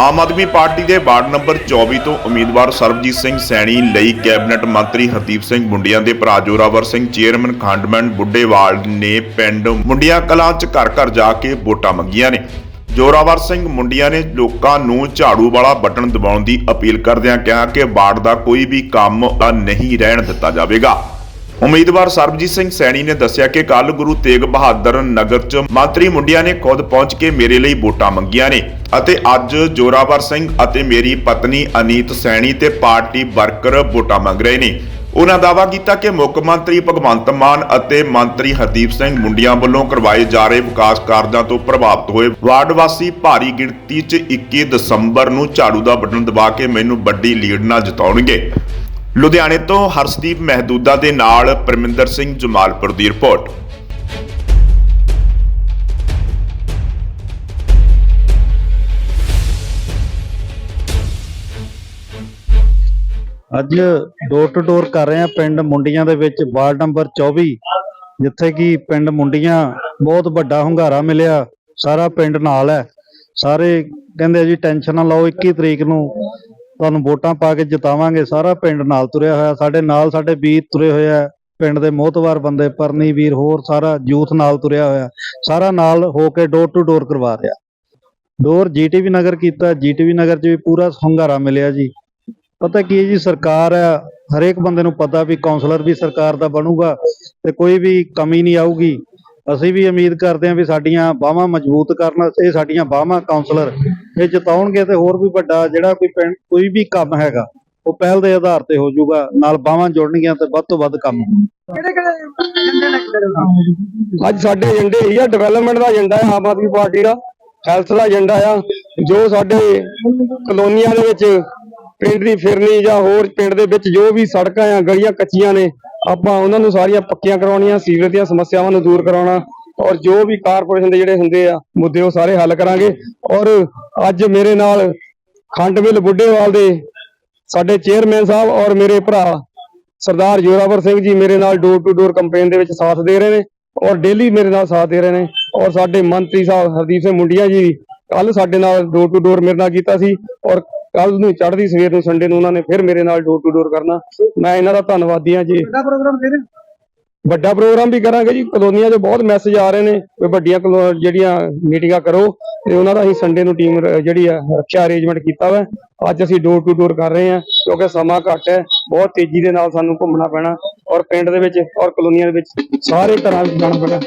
ਆਮ Aadmi party ਦੇ ward number 24 ਤੋਂ ਉਮੀਦਵਾਰ ਸਰਬਜੀਤ ਸਿੰਘ ਸੈਣੀ ਲਈ ਕੈਬਨਿਟ ਮੰਤਰੀ ਹਰਦੀਪ ਸਿੰਘ ਮੁੰਡੀਆਂ ਦੇ ਭਰਾ ਜੋਰਾਵਰ ਸਿੰਘ, ਚੇਅਰਮੈਨ ਖੰਡਮੈਂਟ ਬੁੱਢੇਵਾਲ ਨੇ ਪਿੰਡ ਮੁੰਡੀਆਂ ਕਲਾਂ 'ਚ ਘਰ ਘਰ ਜਾ ਕੇ ਵੋਟਾਂ ਮੰਗੀਆਂ ਨੇ। ਜੋਰਾਵਰ ਸਿੰਘ ਮੁੰਡੀਆਂ ਨੇ ਲੋਕਾਂ ਨੂੰ ਝਾੜੂ ਵਾਲਾ ਬਟਨ ਦਬਾਉਣ ਦੀ ਅਪੀਲ ਕਰਦਿਆਂ ਕਿਹਾ ਕਿ ਵਾਰਡ ਦਾ ਕੋਈ ਵੀ ਕੰਮ ਨਹੀਂ ਰਹਿਣ ਦਿੱਤਾ ਜਾਵੇਗਾ। ਉਮੀਦਵਾਰ ਸਰਬਜੀਤ ਸਿੰਘ ਸੈਣੀ ਨੇ ਦੱਸਿਆ ਕਿ ਕੱਲ ਗੁਰੂ ਤੇਗ ਬਹਾਦਰ ਨਗਰ 'ਚ ਮੰਤਰੀ ਮੁੰਡਿਆਂ ਨੇ ਖੁਦ ਪਹੁੰਚ ਕੇ ਮੇਰੇ ਲਈ ਵੋਟਾਂ ਮੰਗੀਆਂ ਨੇ ਅਤੇ ਅੱਜ ਜੋਰਾਵਰ ਸਿੰਘ ਅਤੇ ਮੇਰੀ ਪਤਨੀ ਅਨੀਤ ਸੈਣੀ ਤੇ ਪਾਰਟੀ ਵਰਕਰ ਵੋਟਾਂ ਮੰਗ ਰਹੇ ਨੇ। ਉਹਨਾਂ ਦਾਅਵਾ ਕੀਤਾ ਕਿ ਮੁੱਖ ਮੰਤਰੀ ਭਗਵੰਤ ਮਾਨ ਅਤੇ ਮੰਤਰੀ ਹਰਦੀਪ ਸਿੰਘ ਮੁੰਡਿਆਂ ਵੱਲੋਂ ਕਰਵਾਏ ਜਾ ਰਹੇ ਵਿਕਾਸ ਕਾਰਜਾਂ ਤੋਂ ਪ੍ਰਭਾਵਿਤ ਹੋਏ ਵਾਰਡ ਵਾਸੀ ਭਾਰੀ ਗਿਣਤੀ 'ਚ 21 ਦਸੰਬਰ ਨੂੰ ਝਾੜੂ ਦਾ ਬਟਨ ਦਬਾ ਕੇ ਮੈਨੂੰ ਵੱਡੀ ਲੀਡ ਨਾਲ ਜਿਤਾਉਣਗੇ। ਲੁਧਿਆਣੇ ਤੋਂ ਹਰਸ਼ਦੀਪ ਮਹਿਦੂਦਾ ਦੇ ਨਾਲ ਪਰਮਿੰਦਰ ਸਿੰਘ ਜਮਾਲਪੁਰ ਦੀ ਰਿਪੋਰਟ। ਅੱਜ ਡੋਰ ਟੂ ਡੋਰ ਕਰ ਰਹੇ ਹਾਂ ਪਿੰਡ ਮੁੰਡੀਆਂ ਦੇ ਵਿੱਚ, ਵਾਰਡ ਨੰਬਰ 24 ਜਿੱਥੇ ਕਿ ਪਿੰਡ ਮੁੰਡੀਆਂ ਬਹੁਤ ਵੱਡਾ ਹੁੰਗਾਰਾ ਮਿਲਿਆ। ਸਾਰਾ ਪਿੰਡ ਨਾਲ ਹੈ। ਸਾਰੇ ਕਹਿੰਦੇ ਜੀ, ਟੈਨਸ਼ਨ ਨਾ ਲਓ 21 ਤਰੀਕ ਨੂੰ ਤੁਹਾਨੂੰ ਵੋਟਾਂ ਪਾ ਕੇ ਜਿਤਾਵਾਂਗੇ, ਸਾਰਾ ਪਿੰਡ ਨਾਲ ਤੁਰਿਆ ਹੋਇਆ, ਸਾਡੇ ਨਾਲ ਸਾਡੇ ਵੀਰ ਤੁਰੇ ਹੋਏ ਆ, ਪਿੰਡ ਦੇ ਮੋਹਤਵਾਰ ਬੰਦੇ ਪਰਨੀ ਵੀਰ, ਹੋਰ ਸਾਰਾ ਯੂਥ ਨਾਲ ਤੁਰਿਆ ਹੋਇਆ, ਸਾਰਾ ਨਾਲ ਹੋ ਕੇ ਡੋਰ ਟੂ ਡੋਰ ਕਰਵਾ ਰਿਹਾ। ਡੋਰ ਜੀਟੀਵੀ ਨਗਰ ਕੀਤਾ ਜੀਟੀਵੀ ਨਗਰ 'ਚ ਵੀ ਪੂਰਾ ਹੁੰਗਾਰਾ ਮਿਲਿਆ ਜੀ। ਪਤਾ ਕੀ ਹੈ ਜੀ, ਸਰਕਾਰ ਹੈ ਹਰੇਕ ਬੰਦੇ ਨੂੰ ਪਤਾ ਵੀ ਕਾਉਂਸਲਰ ਵੀ ਸਰਕਾਰ ਦਾ ਬਣੂਗਾ ਤੇ ਕੋਈ ਵੀ ਕਮੀ ਨਹੀਂ ਆਊਗੀ। ਅਸੀਂ ਵੀ ਉਮੀਦ ਕਰਦੇ ਹਾਂ ਵੀ ਸਾਡੀਆਂ ਬਾਹਾਂ ਮਜ਼ਬੂਤ ਕਰਨ ਇਹ ਸਾਡੀਆਂ ਬਾਹਾਂ ਕਾਉਂਸਲਰ ਇਹ ਜਿਤਾਉਣਗੇ ਤੇ ਹੋਰ ਵੀ ਵੱਡਾ ਜਿਹੜਾ ਕੋਈ ਪਿੰਡ ਕੋਈ ਵੀ ਕੰਮ ਹੈਗਾ ਉਹ ਪਹਿਲ ਦੇ ਆਧਾਰ ਤੇ ਹੋ ਜਾਊਗਾ ਨਾਲ ਬਾਹਾਂ ਜੁੜਨਗੀਆਂ ਤੇ ਵੱਧ ਤੋਂ ਵੱਧ ਕੰਮ ਕਿਹੜੇ ਕਿਹੜੇ ਏਜੰਡੇ ਅੱਜ ਸਾਡੇ ਏਜੰਡੇ ਇਹ ਆ ਡਿਵੈਲਪਮੈਂਟ ਦਾ ਏਜੰਡਾ ਹੈ ਆਮ ਆਦਮੀ ਪਾਰਟੀ ਦਾ ਹੈਲਥ ਦਾ ਏਜੰਡਾ ਆ ਜੋ ਸਾਡੇ ਕਲੋਨੀਆਂ ਦੇ ਵਿੱਚ ਪਿੰਡ ਦੀ ਫਿਰਨੀ ਜਾਂ ਹੋਰ ਪਿੰਡ ਦੇ ਵਿੱਚ ਜੋ ਵੀ ਸੜਕਾਂ ਆ ਗਲੀਆਂ ਕੱਚੀਆਂ ਨੇ ਆਪਾਂ ਉਹਨਾਂ ਨੂੰ ਸਾਰੀਆਂ ਪੱਕੀਆਂ ਕਰਵਾਉਣੀਆਂ ਸੀਵਰੇਜ ਦੀਆਂ ਸਮੱਸਿਆਵਾਂ ਨੂੰ ਦੂਰ ਕਰਾਉਣਾ ਔਰ ਜੋ ਵੀ ਕਾਰਪੋਰੇਸ਼ਨ ਦੇ ਜਿਹੜੇ ਹੁੰਦੇ ਆ, ਮੁੱਦੇ ਉਹ ਸਾਰੇ ਹੱਲ ਕਰਾਂਗੇ। ਔਰ ਅੱਜ ਮੇਰੇ ਨਾਲ ਖੰਡਮਿਲ ਬੁੱਢੇਵਾਲ ਦੇ ਸਾਡੇ ਚੇਅਰਮੈਨ ਸਾਹਿਬ ਔਰ ਮੇਰੇ ਭਰਾ ਸਰਦਾਰ ਜੋਰਾਵਰ ਸਿੰਘ ਜੀ ਮੇਰੇ ਨਾਲ ਡੋਰ ਟੂ ਡੋਰ ਕੰਪੇਨ ਦੇ ਵਿੱਚ ਸਾਥ ਦੇ ਰਹੇ ਨੇ ਔਰ ਡੇਲੀ ਮੇਰੇ ਨਾਲ ਸਾਥ ਦੇ ਰਹੇ ਨੇ। ਔਰ ਸਾਡੇ ਮੰਤਰੀ ਸਾਹਿਬ ਹਰਦੀਪ ਸਿੰਘ ਮੁੰਡੀਆਂ ਜੀ ਕੱਲ ਸਾਡੇ ਨਾਲ ਡੋਰ ਟੂ ਡੋਰ ਮੇਰੇ ਨਾਲ ਕੀਤਾ ਸੀ ਔਰ ਕੱਲ ਨੂੰ ਚੜ੍ਹਦੀ ਸਵੇਰ ਨੂੰ ਸੰਡੇ ਨੂੰ ਉਹਨਾਂ ਨੇ ਫਿਰ ਮੇਰੇ ਨਾਲ ਡੋਰ ਟੂ ਡੋਰ ਕਰਨਾ। ਮੈਂ ਇਹਨਾਂ ਦਾ ਧੰਨਵਾਦੀ ਹਾਂ ਜੀ। ਵੱਡਾ ਪ੍ਰੋਗਰਾਮ ਦੇ ਰਹੇ ਵੱਡਾ ਪ੍ਰੋਗਰਾਮ ਵੀ ਕਰਾਂਗੇ ਜੀ। ਕਲੋਨੀਆਂ 'ਚ ਬਹੁਤ ਮੈਸੇਜ ਆ ਰਹੇ ਨੇ ਵੀ ਵੱਡੀਆਂ ਜਿਹੜੀਆਂ ਮੀਟਿੰਗਾਂ ਕਰੋ ਤੇ ਉਹਨਾਂ ਦਾ ਅਸੀਂ ਸੰਡੇ ਨੂੰ ਟੀਮ ਜਿਹੜੀ ਆ ਰੱਖਿਆ ਅਰੇਂਜਮੈਂਟ ਕੀਤਾ ਵਾ। ਅੱਜ ਅਸੀਂ ਡੋਰ ਟੂ ਡੋਰ ਕਰ ਰਹੇ ਹਾਂ ਕਿਉਂਕਿ ਸਮਾਂ ਘੱਟ ਹੈ। ਬਹੁਤ ਤੇਜ਼ੀ ਦੇ ਨਾਲ ਸਾਨੂੰ ਘੁੰਮਣਾ ਪੈਣਾ। ਔਰ ਪਿੰਡ ਦੇ ਵਿੱਚ ਔਰ ਕਲੋਨੀਆਂ ਦੇ ਵਿੱਚ ਸਾਰੇ ਘਰਾਂ ਵਿੱਚ ਜਾਣਾ ਪੈਣਾ।